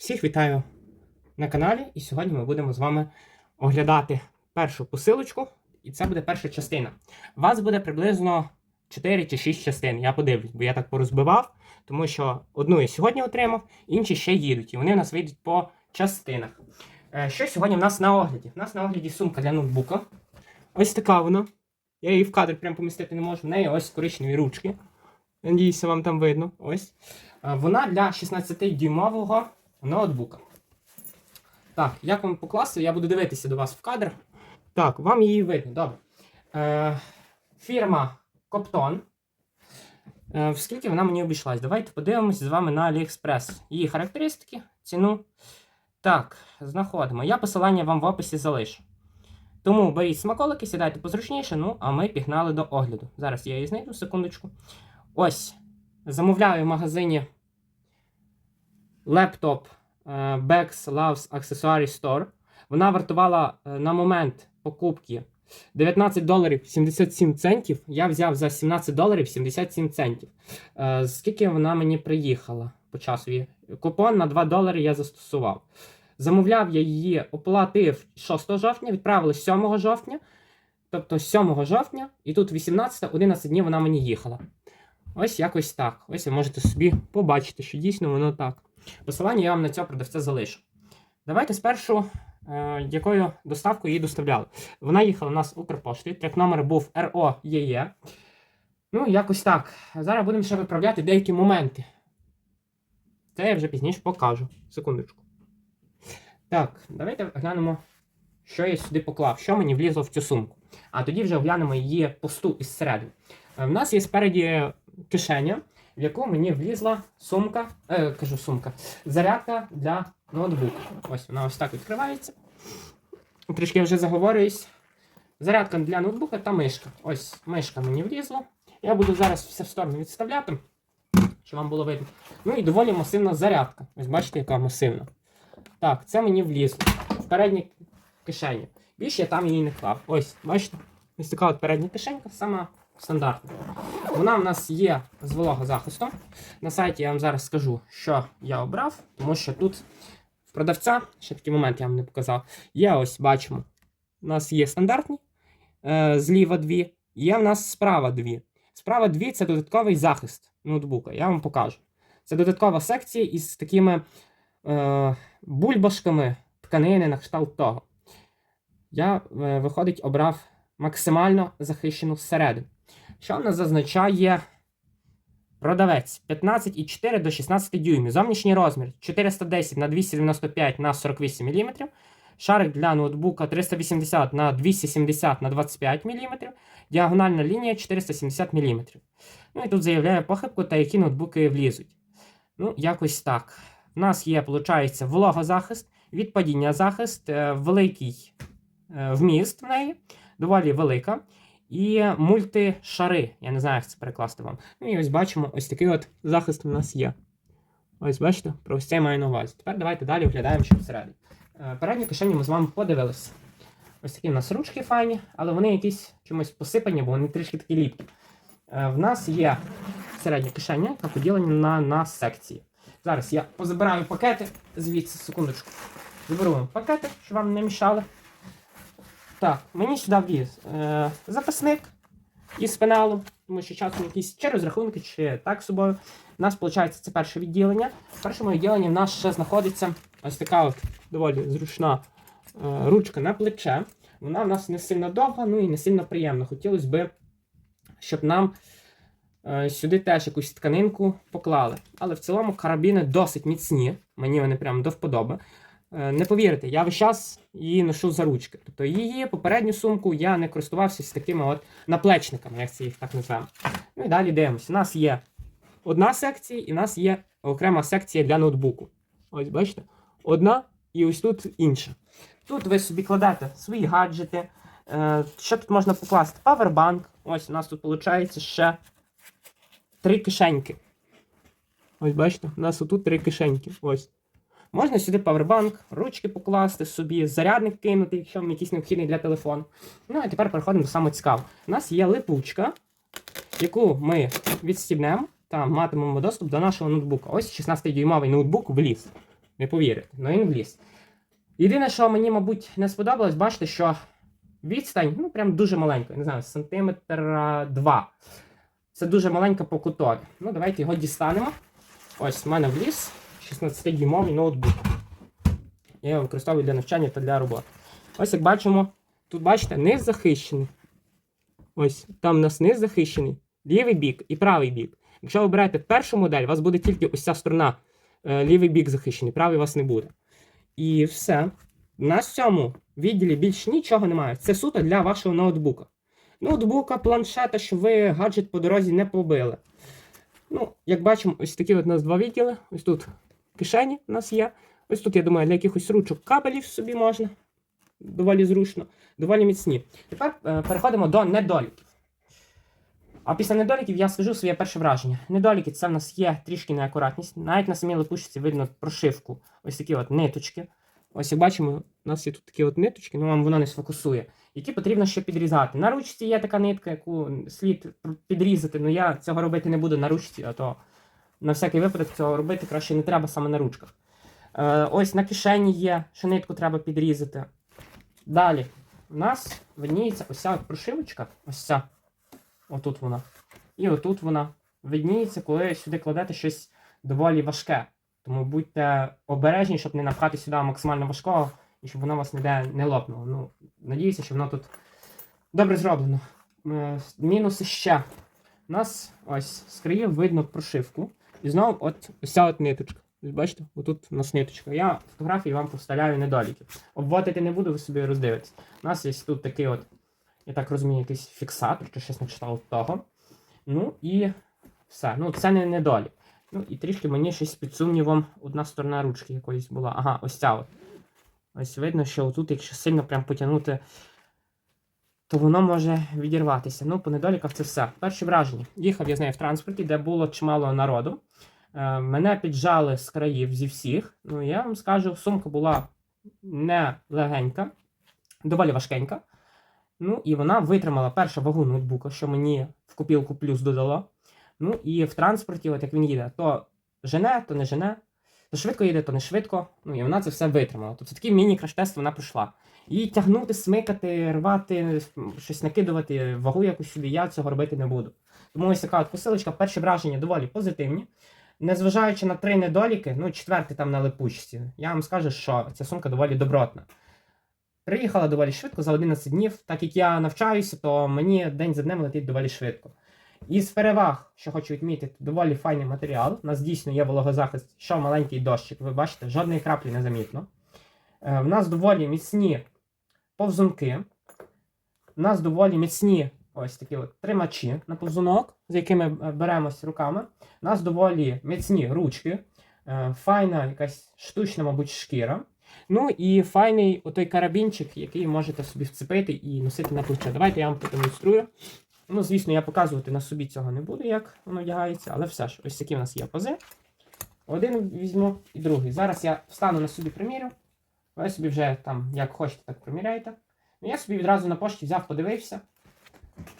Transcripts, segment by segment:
Всіх вітаю на каналі, і сьогодні ми будемо з вами оглядати першу посилочку, і це буде перша частина. У вас буде приблизно 4 чи 6 частин. Я подивлюсь, бо я так порозбивав, тому що одну я сьогодні отримав, інші ще їдуть, і вони в нас вийдуть по частинах. Е, Що сьогодні в нас на огляді? У нас на огляді сумка для ноутбука. Ось така вона. Я її в кадр прям помістити не можу. В неї ось коричневі ручки. Надіюся, вам там видно. Ось. Е, Вона для 16-дюймового ноутбука. Так, як вам покласти, я буду дивитися до вас в кадр. Так, вам її видно, добре. Е, фірма Коптон. Е, скільки вона мені обійшлась? Давайте подивимося з вами на AliExpress. Її характеристики, ціну. Так, знаходимо. Я посилання вам в описі залишу. Тому беріть смаколики, сідайте позручніше, ну, а ми пігнали до огляду. Зараз я її знайду, секундочку. Ось. Замовляю в магазині лептоп е, Bex Loves Accessory Store. Вона вартувала е, на момент покупки 19 доларів 77 центів. Я взяв за 17 доларів 77 центів. Е, Скільки вона мені приїхала по часу? Купон на 2 долари я застосував. Замовляв я її, оплатив 6 жовтня, відправили 7 жовтня. Тобто 7 жовтня, і тут 18-11 днів вона мені їхала. Ось якось так. Ось ви можете собі побачити, що дійсно воно так. Посилання я вам на цього продавця залишу. Давайте спершу, е, якою доставкою її доставляли. Вона їхала у нас Укрпоштою, трек номер був РОЄЄ. Ну, якось так. Зараз будемо ще виправляти деякі моменти. Це я вже пізніше покажу. Секундочку. Так, давайте глянемо, що я сюди поклав, що мені влізло в цю сумку. А тоді вже оглянемо її пусту із середини. Е, В нас є спереді кишеня, в яку мені влізла сумка, е, кажу сумка, зарядка для ноутбука. Ось вона ось так відкривається. Трішки я вже заговорююсь. Зарядка для ноутбука та мишка. Ось мишка мені влізла. Я буду зараз все в сторону відставляти, щоб вам було видно. Ну і доволі масивна зарядка. Ось бачите, яка масивна. Так, це мені влізло. В передній кишені. Більше я там її не клав. Ось, бачите? Ось така от передня кишенька, сама стандартна. Вона в нас є з вологозахистом. На сайті я вам зараз скажу, що я обрав, тому що тут в продавця, ще такий момент я вам не показав, є ось бачимо. У нас є стандартні, е, зліва дві, є в нас справа дві. Справа дві це додатковий захист ноутбука. Я вам покажу. Це додаткова секція із такими е, бульбашками тканини на кшталт того. Я, е, виходить, обрав максимально захищену зсередини. Що в нас зазначає продавець 15,4 до 16 дюймів. Зовнішній розмір 410 на 295 на 48 мм. Шарик для ноутбука 380 на 270 на 25 мм. Діагональна лінія 470 мм. Ну і тут заявляє похибку та які ноутбуки влізуть. Ну, якось так. У нас є, виходить, вологозахист, від падіння захист, е, великий е, вміст в неї, доволі велика. І мультишари. Я не знаю, як це перекласти вам. Ну і ось бачимо, ось такий от захист у нас є. Ось бачите, про ось маю на увазі. Тепер давайте далі оглядаємо, що всередині. Е, Передні кишені ми з вами подивилися. Ось такі у нас ручки файні, але вони якісь чимось посипані, бо вони трішки такі ліпкі. Е, В нас є середня кишеня, яка поділена на, на секції. Зараз я позабираю пакети звідси, секундочку. Заберу вам пакети, щоб вам не мішали. Так, мені сюди вліз е, записник із пеналом, тому що часом якісь чи розрахунки, чи так собою. У нас, виходить, це перше відділення. В першому відділенні в нас ще знаходиться ось така от доволі зручна е, ручка на плече. Вона в нас не сильно довга, ну і не сильно приємна. Хотілося б, щоб нам е, сюди теж якусь тканинку поклали. Але в цілому карабіни досить міцні. Мені вони прям до вподоби. Е, Не повірите, я весь час її ношу за ручки. Тобто її попередню сумку я не користувався з такими от наплечниками, як це їх так називаємо. Ну і далі дивимося. У нас є одна секція, і у нас є окрема секція для ноутбуку. Ось бачите? Одна і ось тут інша. Тут ви собі кладете свої гаджети. Е, Що тут можна покласти? Павербанк. Ось у нас тут виходить ще три кишеньки. Ось бачите, у нас отут три кишеньки. Ось. Можна сюди павербанк, ручки покласти собі, зарядник кинути, якщо вам якийсь необхідний для телефону. Ну і тепер переходимо до самого цікавого. У нас є липучка, яку ми відстібнемо та матимемо доступ до нашого ноутбука. Ось 16-дюймовий ноутбук вліз. Не повірите, але він вліз. Єдине, що мені, мабуть, не сподобалось, бачите, що відстань, ну, прям дуже маленька, не знаю, сантиметра два. Це дуже маленька по кутові. Ну, давайте його дістанемо. Ось в мене вліз 16-дюймовий ноутбук. Я його використовую для навчання та для роботи. Ось як бачимо, тут бачите, низ захищений. Ось там у нас низ захищений, лівий бік і правий бік. Якщо ви берете першу модель, у вас буде тільки ось ця сторона, е, лівий бік захищений, правий у вас не буде. І все. В цьому відділі більш нічого немає. Це суто для вашого ноутбука. Ноутбука, планшета, щоб ви гаджет по дорозі не побили. Ну, як бачимо, ось такі от у нас два відділи. Ось тут кишені у нас є. Ось тут, я думаю, для якихось ручок кабелів собі можна. Доволі зручно, доволі міцні. Тепер е, переходимо до недоліків. А після недоліків я скажу своє перше враження. Недоліки це в нас є трішки неакуратність. Навіть на самій липучці видно прошивку. Ось такі от ниточки. Ось як бачимо, у нас є тут такі от ниточки, ну вам воно не сфокусує. Які потрібно ще підрізати. На ручці є така нитка, яку слід підрізати, але я цього робити не буду на ручці, а то на всякий випадок цього робити краще не треба саме на ручках. Е, ось на кишені є, що нитку треба підрізати. Далі у нас видніється ось ця прошивочка. Ось ця. Отут вона. І отут вона видніється, коли сюди кладете щось доволі важке. Тому будьте обережні, щоб не напхати сюди максимально важкого і щоб воно вас ніде не лопнуло. Ну, надіюся, що воно тут добре зроблено. Е, Мінуси ще. У нас ось з видно прошивку. І знову от ось ця от ниточка. Бачите, отут у нас ниточка. Я фотографії вам поставляю недоліки. Обводити не буду, ви собі роздивитесь. У нас є тут такий от, я так розумію, якийсь фіксатор, чи щось не читав того. Ну і все. Ну, це не недолік. Ну і трішки мені щось під сумнівом одна сторона ручки якоїсь була. Ага, ось ця от. Ось видно, що отут, якщо сильно прям потягнути, то воно може відірватися. Ну, по недоліках це все. Перші враження. Їхав я з нею в транспорті, де було чимало народу. Е, мене піджали з країв зі всіх. Ну, я вам скажу, сумка була не легенька, доволі важкенька. Ну, і вона витримала першу вагу ноутбука, що мені в копілку плюс додало. Ну і в транспорті, от як він їде, то жене, то не жене, то швидко їде, то не швидко. Ну і вона це все витримала. Тобто такий міні-краш-тест вона пройшла. І тягнути, смикати, рвати, щось накидувати, вагу якусь сюди, я цього робити не буду. Тому ось така от посилочка, перші враження доволі позитивні. Незважаючи на три недоліки, ну четвертий там на липучці, я вам скажу, що ця сумка доволі добротна. Приїхала доволі швидко за 11 днів. Так як я навчаюся, то мені день за днем летить доволі швидко. Із переваг, що хочу відмітити, доволі файний матеріал. У нас дійсно є вологозахист, що маленький дощик, ви бачите, жодної краплі не замітно. Е, в нас доволі міцні повзунки. У нас доволі міцні ось такі от тримачі на повзунок, з якими е, беремось руками. У нас доволі міцні ручки, е, файна якась штучна, мабуть, шкіра. Ну і файний отой карабінчик, який можете собі вцепити і носити на плече. Давайте я вам продемонструю. Ну, звісно, я показувати на собі цього не буду, як воно вдягається, але все ж, ось такі в нас є пози. Один візьму і другий. Зараз я встану на собі примірю. Ви собі вже там, як хочете, так приміряйте. Ну, я собі відразу на пошті взяв, подивився.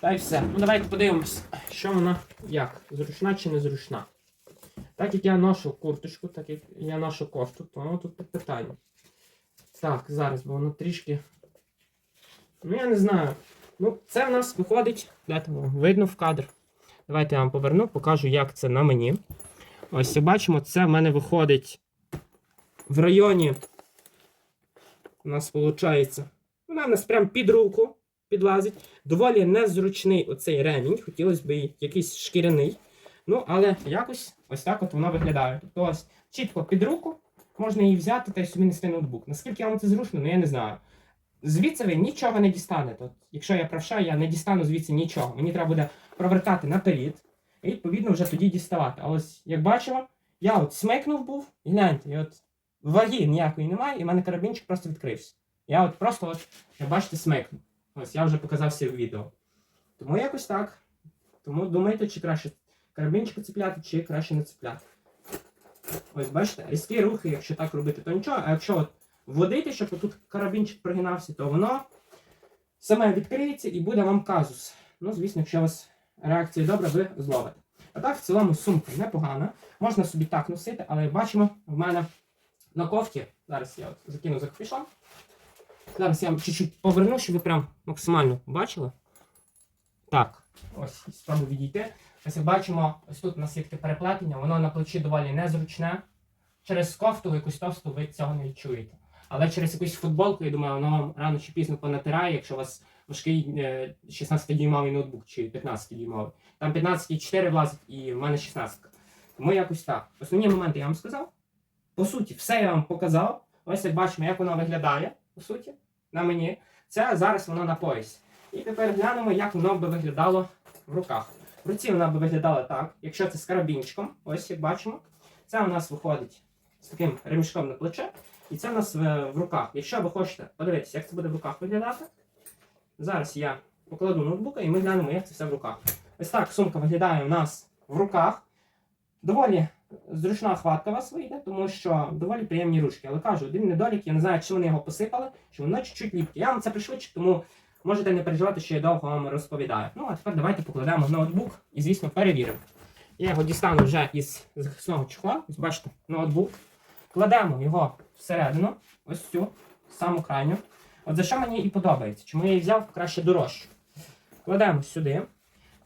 Та й все. Ну, давайте подивимось, що вона як, зручна чи не зручна. Так як я ношу курточку, так як я ношу кофту, то воно тут питання. Так, зараз, бо воно трішки. Ну, я не знаю. Ну, це в нас виходить. Видно в кадр. Давайте я вам поверну, покажу, як це на мені. Ось бачимо, це в мене виходить в районі. У нас виходить. Вона в нас прям під руку підлазить. Доволі незручний оцей ремінь. Хотілося б якийсь шкіряний. Ну, але якось ось так от воно виглядає. Тобто ось чітко під руку можна її взяти та й собі нести ноутбук. Наскільки вам це зручно, ну я не знаю. Звідси ви нічого не дістанете. От, якщо я правша, я не дістану звідси нічого. Мені треба буде провертати наперед і відповідно вже тоді діставати. А ось як бачимо, я от смикнув був, і гляньте, і от ваги ніякої немає, і в мене карабінчик просто відкрився. Я от просто, от, як бачите, смикнув. Ось я вже показав всі відео. Тому якось так. Тому думайте, чи краще карабінчик цепляти, чи краще не цепляти. Ось бачите, різкі рухи, якщо так робити, то нічого, а якщо от вводити, щоб тут карабінчик прогинався, то воно саме відкриється і буде вам казус. Ну, звісно, якщо у вас реакція добра, ви зловите. А так, в цілому сумка непогана. Можна собі так носити, але бачимо, в мене на кофті. Зараз я от закину за капюшон. Зараз я вам чуть-чуть поверну, щоб ви прям максимально бачили. Так, ось спробую відійти. Ось бачимо, ось тут у нас є таке переплетення, воно на плечі доволі незручне. Через кофту якусь товсту ви цього не відчуєте. Але через якусь футболку, я думаю, воно вам рано чи пізно понатирає, якщо у вас важкий е, 16-дюймовий ноутбук чи 15-дюймовий. Там 15,4 влазить і в мене 16. Тому якось так. Основні моменти я вам сказав. По суті, все я вам показав. Ось як бачимо, як воно виглядає, по суті, на мені. Це зараз воно на поясі. І тепер глянемо, як воно би виглядало в руках. В руці вона би виглядала так, якщо це з карабінчиком, ось як бачимо. Це у нас виходить з таким ремішком на плече. І це у нас в, в руках. Якщо ви хочете подивитися, як це буде в руках виглядати, зараз я покладу ноутбука і ми глянемо, як це все в руках. Ось так сумка виглядає у нас в руках. Доволі зручна хватка у вас вийде, тому що доволі приємні ручки. Але кажу, один недолік, я не знаю, чи вони його посипали, чи воно чуть-чуть ліпке. Я вам це пришвидшу, тому можете не переживати, що я довго вам розповідаю. Ну, а тепер давайте покладемо ноутбук і, звісно, перевіримо. Я його дістану вже із захисного чехла. Ось бачите, ноутбук. Кладемо його всередину, ось цю, саму крайню. От за що мені і подобається. Чому я її взяв краще дорожче. Кладемо сюди,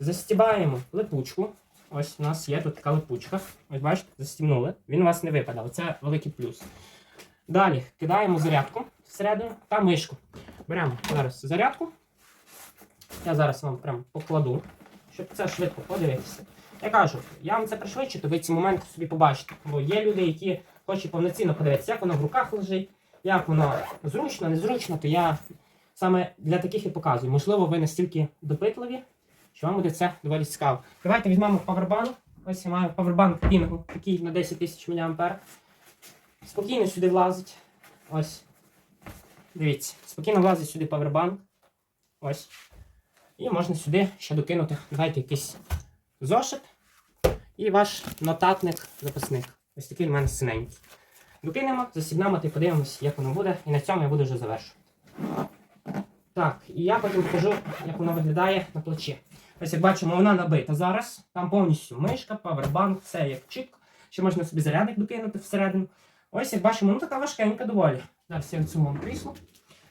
застібаємо липучку. Ось у нас є тут така липучка. Ось бачите, застібнули. Він у вас не випадав. Це великий плюс. Далі кидаємо зарядку всередину та мишку. Беремо зараз зарядку. Я зараз вам прям покладу, щоб це швидко подивитися. Я кажу, я вам це пришвидшу, то ви ці моменти собі побачите. Бо є люди, які хочуть повноцінно подивитися, як воно в руках лежить, як воно зручно, незручно, то я саме для таких і показую. Можливо, ви настільки допитливі, що вам буде це доволі цікаво. Давайте візьмемо павербанк. Ось я маю павербанк Pingo, такий на 10 тисяч мА. Спокійно сюди влазить. Ось. Дивіться, спокійно влазить сюди павербанк. Ось. І можна сюди ще докинути. Давайте якийсь зошит і ваш нотатник записник. Ось такий в мене синенький. Докинемо, засібнемо та й подивимось, як воно буде. І на цьому я буду вже завершувати. Так, і я потім покажу, як воно виглядає на плечі. Ось як бачимо, вона набита зараз. Там повністю мишка, павербанк, все як чітко. Ще можна собі зарядник докинути всередину. Ось як бачимо, ну така важкенька доволі. Зараз я відсуну вам крісло.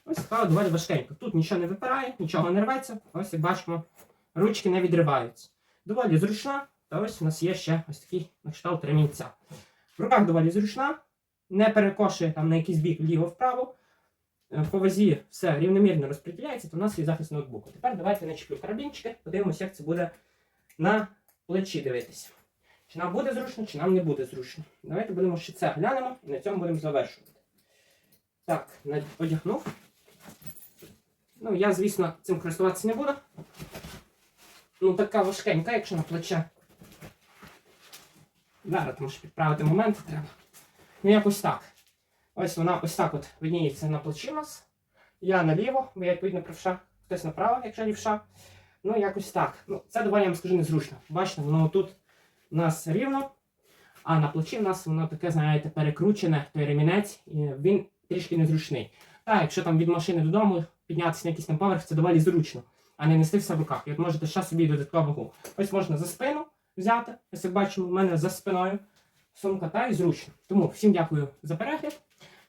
Ось така доволі важкенька. Тут нічого не випирає, нічого не рветься. Ось як бачимо, ручки не відриваються. Доволі зручна. Та ось у нас є ще ось такий на кшталт ремінця. В руках доволі зручна, не перекошує там на якийсь бік вліво-вправо. Е, По вазі все рівномірно розподіляється, то у нас є захист ноутбуку. Тепер давайте начеплю карабінчики, подивимося, як це буде на плечі дивитися. Чи нам буде зручно, чи нам не буде зручно. Давайте будемо ще це глянемо і на цьому будемо завершувати. Так, одягнув. Ну, я, звісно, цим користуватися не буду. Ну, така важкенька, якщо на плече. Зараз тому що підправити момент треба. Ну, якось так. Ось вона ось так от видніється на плечі у нас. Я наліво, бо я відповідно правша, хтось направо, якщо лівша. Ну, якось так. Ну, це доволі, я вам скажу, незручно. Бачите, воно тут у нас рівно, а на плечі в нас воно таке, знаєте, перекручене, той ремінець, і він трішки незручний. Так, якщо там від машини додому піднятися на якийсь там поверх, це доволі зручно, а не нести все в руках. І от можете ще собі додаткову вагу. Ось можна за спину взяти. Ось як бачимо, в мене за спиною сумка та і зручно. Тому всім дякую за перегляд.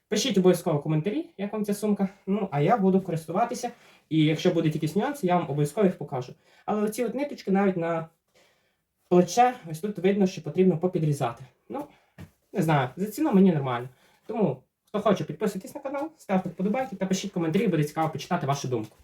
Пишіть обов'язково коментарі, як вам ця сумка. Ну, а я буду користуватися. І якщо будуть якісь нюанси, я вам обов'язково їх покажу. Але оці от ниточки навіть на плече, ось тут видно, що потрібно попідрізати. Ну, не знаю, за ціну мені нормально. Тому, хто хоче, підписуйтесь на канал, ставте вподобайки та пишіть коментарі, буде цікаво почитати вашу думку.